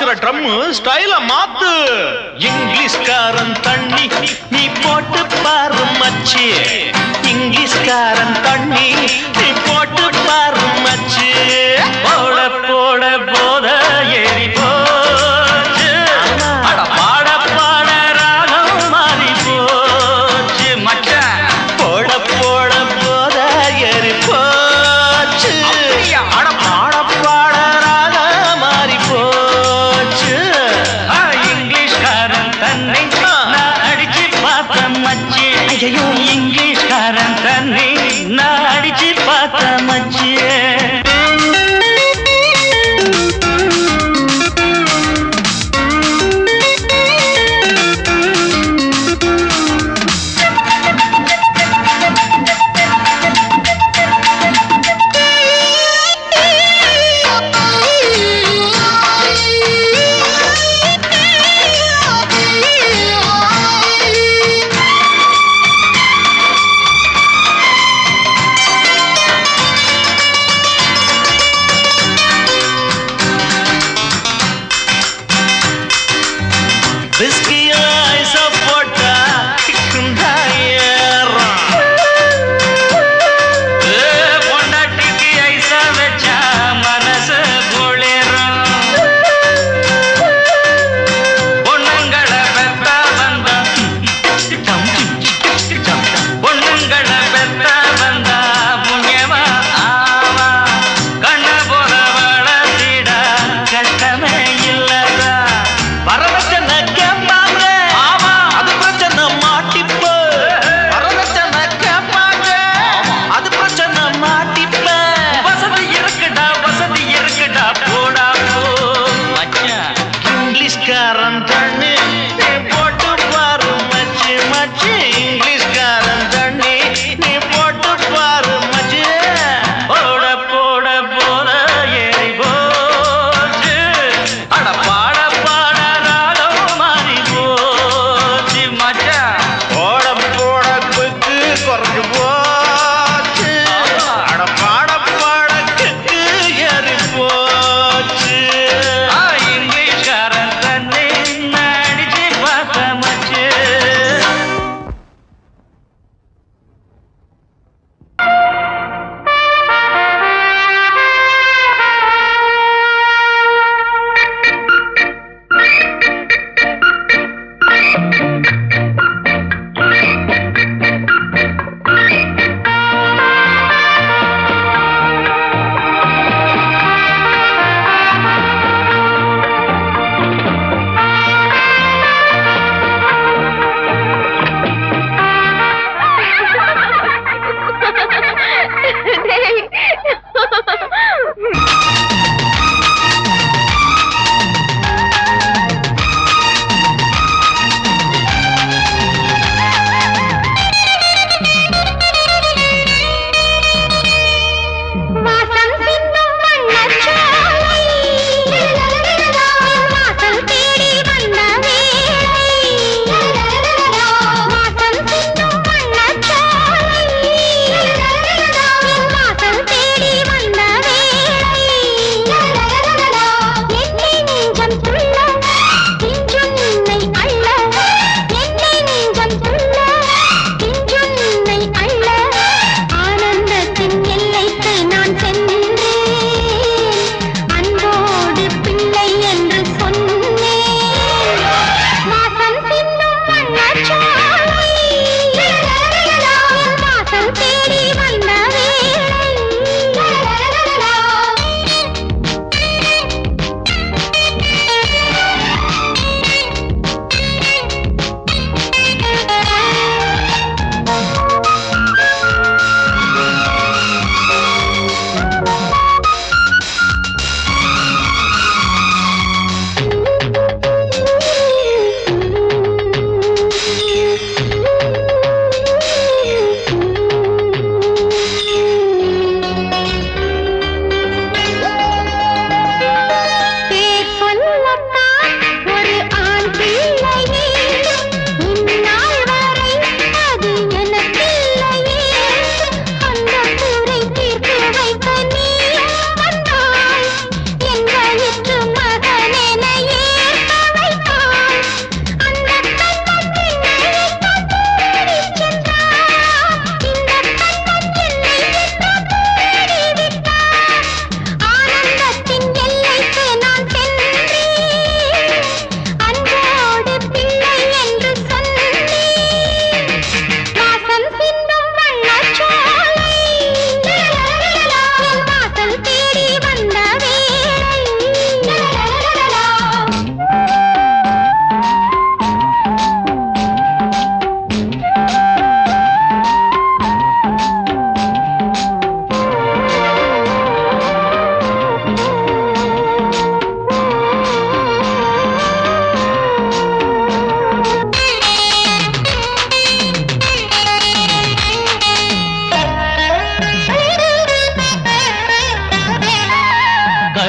Scrum drum star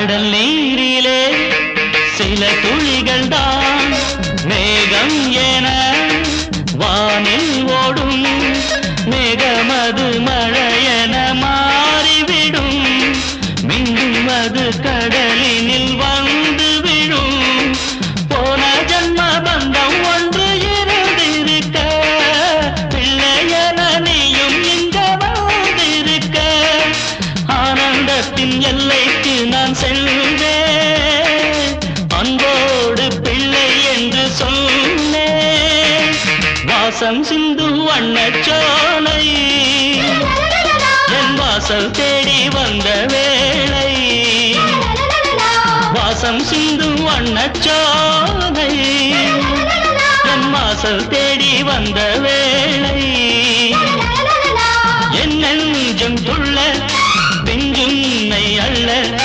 கடல் நீரிலே சில வந்து வண்ணச்சோலை என் வாசல் தேடி வந்த வேளை. வாசம் சிந்து வண்ணச்சோலை என் வாசல் தேடி வந்த வேளை. என் நெஞ்சம் துள்ள பெஞ்சுன்னை அல்ல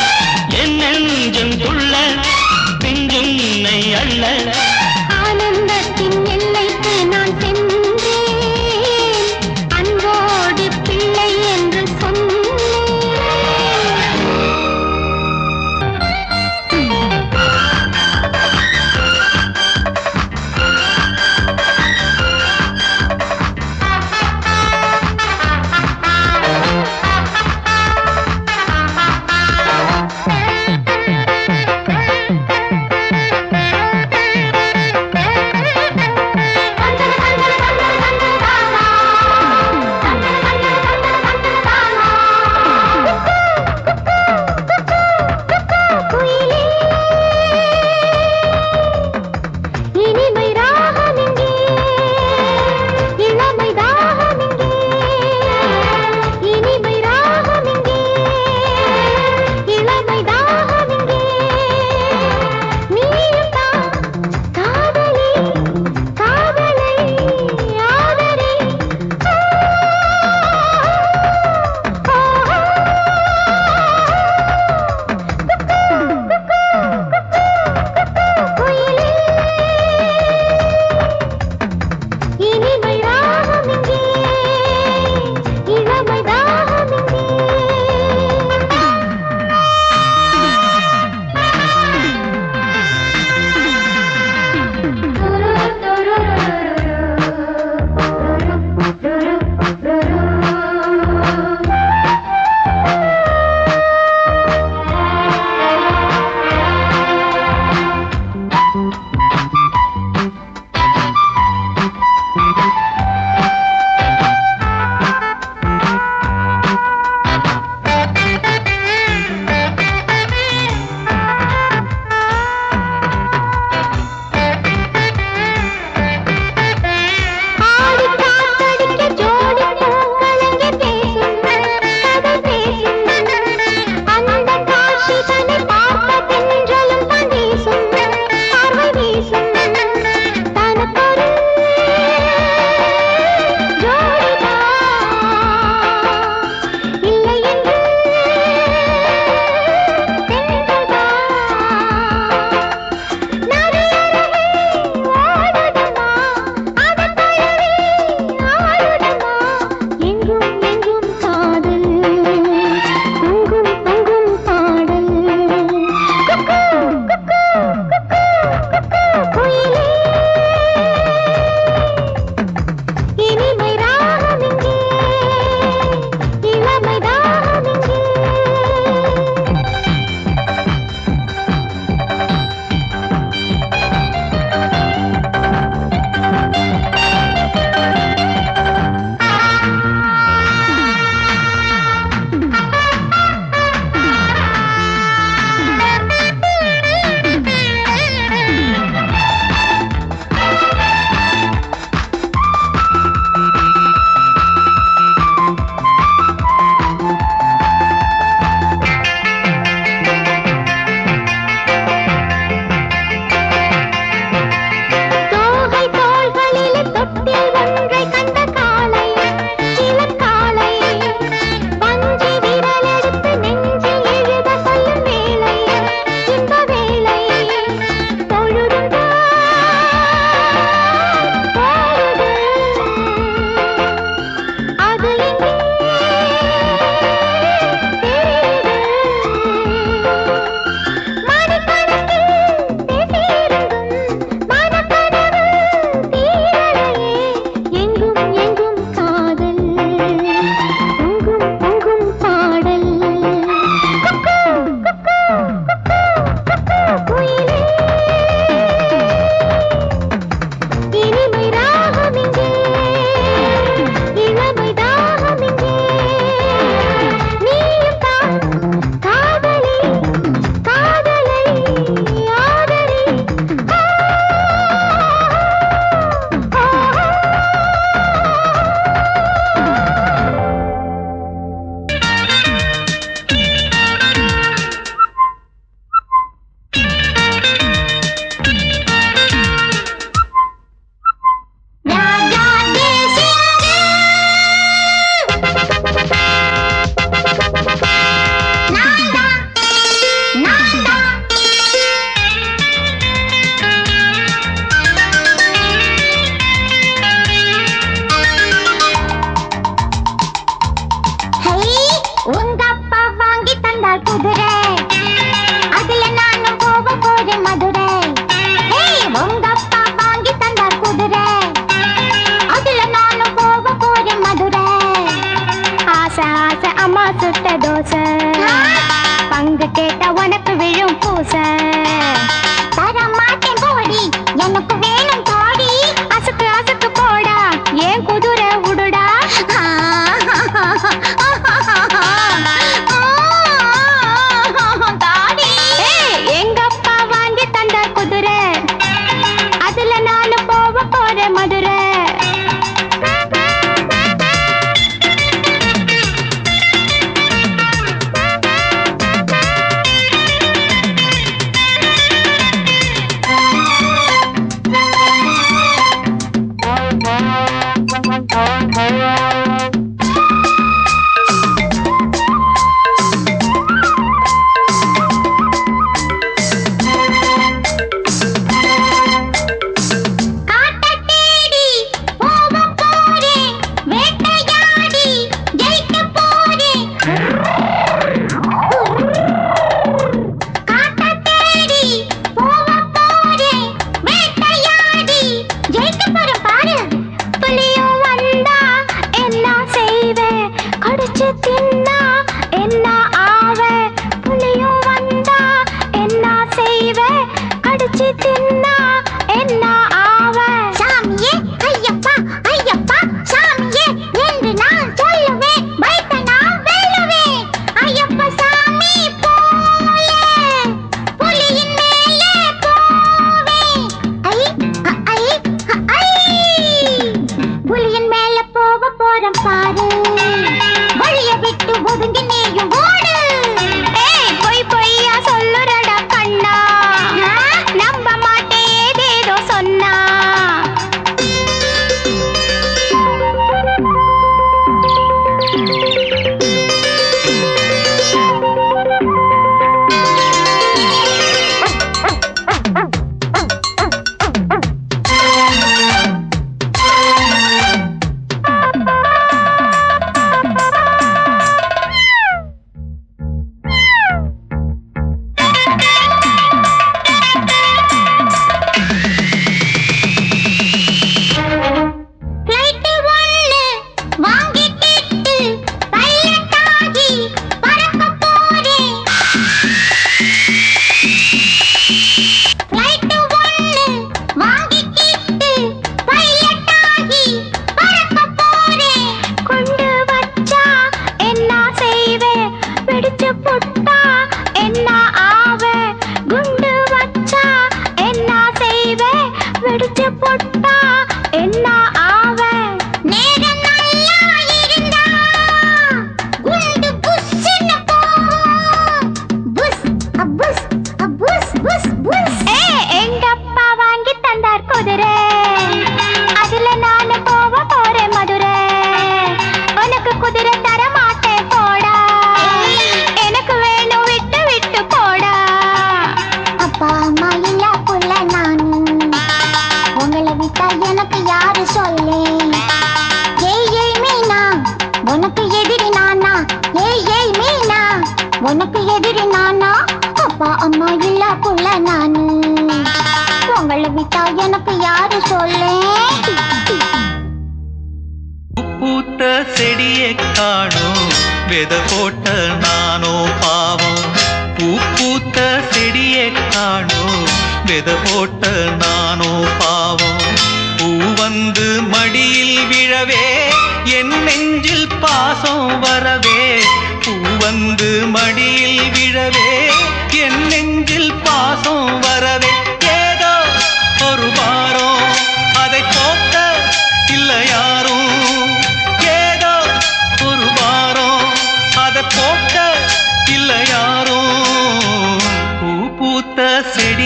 வித போட்ட நானோ பாவம்? பூ வந்து மடியில் விழவே என் நெஞ்சில் பாசம் வரவே. பூ வந்து மடியில் விழவே என் நெஞ்சில் பாசம் வரவே. ஏதோ ஒரு வாரம் அதை போக்க இல்லை யாரும் ஏதோ ஒரு வாரம் அதை போக்க இல்லை யாரும் பூ பூத்த செடி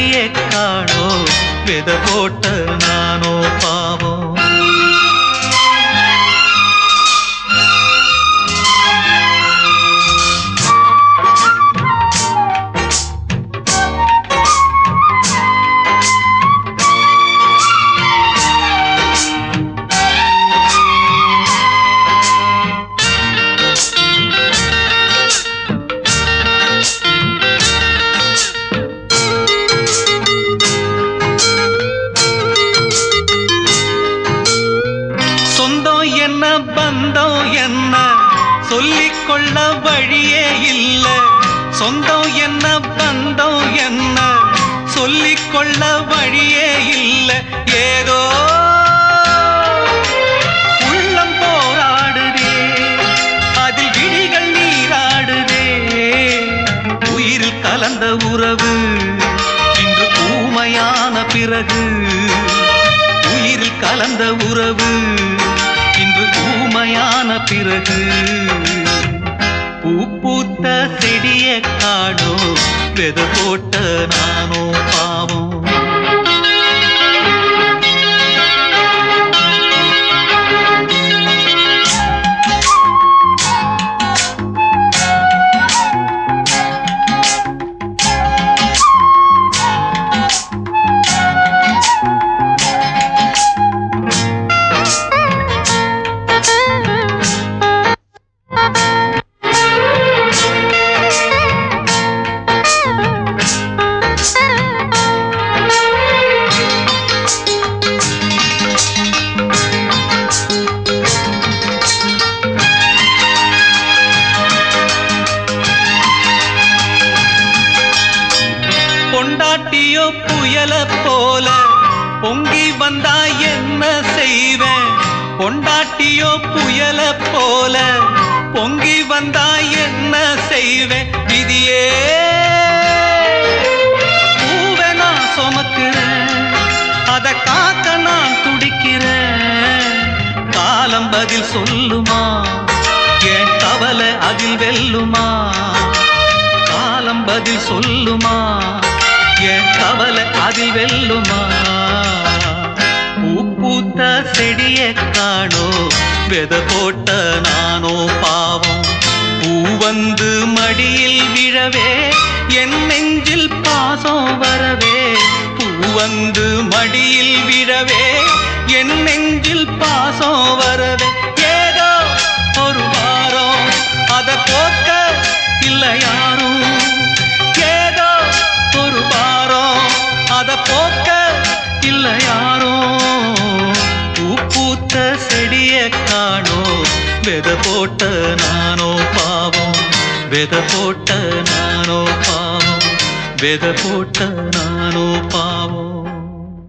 வித போட்ட நானோ பா பந்தம் என்ன சொல்லிக்கொள்ள வழியே இல்லை. ஏதோ உள்ளம் போராடுதே அதில் விழிகள் நீராடுதே. உயிரில் கலந்த உறவு இன்று ஊமையான பிறகு. உயிரில் கலந்த உறவு இன்று ஊமையான பிறகு. பூ பூத்த செடியை காணோ வெத போட்ட நானோ பாவம். புயல போல பொங்கி வந்தா என்ன செய்வேன்? பொண்டாட்டியோ புயல போல பொங்கி வந்தா என்ன செய்வேன்? விதியே. பூவை நான் சுமக்கிறேன். அதை காக்க நான் துடிக்கிறேன். காலம் பதில் சொல்லுமா? என் கவலை அதில் வெல்லுமா? காலம் பதில் சொல்லுமா? என் கவலை அதில் வெல்லுமா? பூத்த செடியை காணோ வெத போட்ட நானோ பாவம். பூ வந்து மடியில் விழவே என் நெஞ்சில் பாசம் வரவே. பூ வந்து மடியில் விழவே என் நெஞ்சில் பாசம் வரவே. ஏதோ ஒரு வாரம் அதை போக்க இல்லையா? போக்க இல்ல யாரோ? பூத்த செடிய காணோ. வெத போட்ட நானோ பாவம். வெத போட்ட நானோ பாவம். வெத போட்ட நானோ பாவம்.